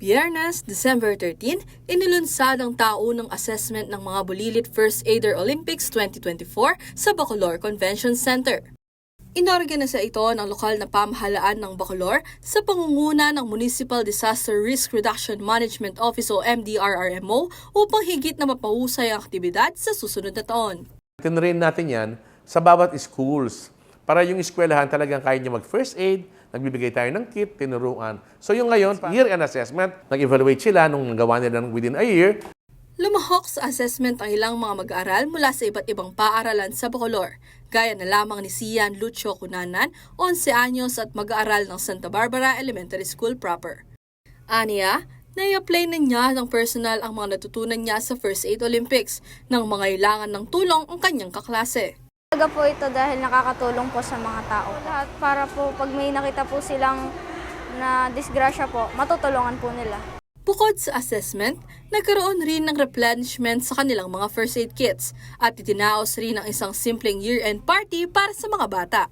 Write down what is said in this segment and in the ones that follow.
Biyernes, December 13, inilunsad ang taunang assessment ng mga Bulilit First Aider Olympics 2024 sa Bacolor Convention Center. Inorganisa ito ng lokal na pamahalaan ng Bacolor sa pangunguna ng Municipal Disaster Risk Reduction Management Office o MDRRMO upang higit na mapahusay ang aktibidad sa susunod na taon. Tinrain natin yan sa bawat schools para yung eskwelahan talagang kaya niya mag-first aid, nagbibigay tayo ng kit, tinuruan. So yung ngayon, year-end assessment, nag-evaluate sila nung nagawa nila ng within a year. Lumahok sa assessment ang ilang mga mag-aaral mula sa iba't ibang paaralan sa Bacolor, gaya na lamang ni Sian Lucio Cunanan, 11 anyos at mag-aaral ng Santa Barbara Elementary School proper. Aniya, nai-apply na niya ng personal ang mga natutunan niya sa First Aid Olympics nang mga ilangan ng tulong ang kanyang kaklase. Talaga po ito dahil nakakatulong po sa mga tao. Lahat para po pag may nakita po silang na disgrasya po, matutulungan po nila. Bukod sa assessment, nagkaroon rin ng replenishment sa kanilang mga first aid kits at itinaos rin ang isang simpleng year-end party para sa mga bata.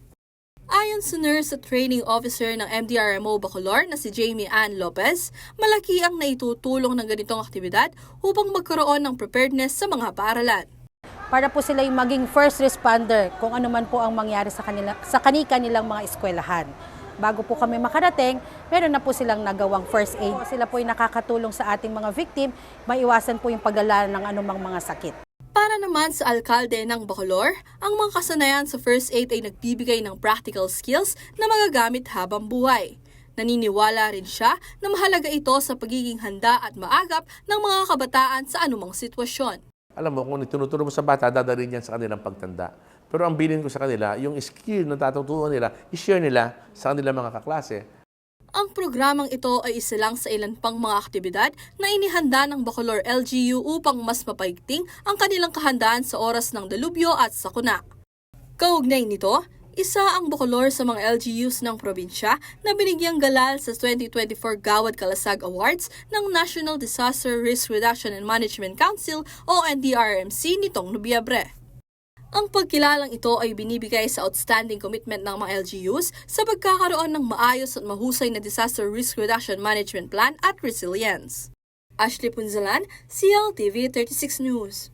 Ayon sa nurse at training officer ng MDRMO Bacolor na si Jamie Ann Lopez, malaki ang naitutulong ng ganitong aktibidad upang magkaroon ng preparedness sa mga paaralan. Para po sila yung maging first responder kung ano man po ang mangyari sa kanila sa kanika nilang mga eskwelahan. Bago po kami makarating, meron na po silang nagawang first aid. Sila po yung nakakatulong sa ating mga victim, maiwasan po yung paglala ng anumang mga sakit. Para naman sa alkalde ng Bacolor, ang mga kasanayan sa first aid ay nagbibigay ng practical skills na magagamit habang buhay. Naniniwala rin siya na mahalaga ito sa pagiging handa at maagap ng mga kabataan sa anumang sitwasyon. Alam mo, kung tinuturo mo sa bata, dadalhin yan sa kanilang pagtanda. Pero ang bilin ko sa kanila, yung skill na tatutunan nila, i-share nila sa kanilang mga kaklase. Ang programang ito ay isa lang sa ilan pang mga aktibidad na inihanda ng Bacolor LGU upang mas mapaigting ang kanilang kahandaan sa oras ng dalubyo at sakuna. Kaugnay nito, isa ang Bacolor sa mga LGUs ng probinsya na binigyang galal sa 2024 Gawad Kalasag Awards ng National Disaster Risk Reduction and Management Council o NDRMC nitong Nobyembre. Ang pagkilalang ito ay binibigay sa outstanding commitment ng mga LGUs sa pagkakaroon ng maayos at mahusay na Disaster Risk Reduction Management Plan at Resilience. Ashley Punzalan, CLTV 36 News.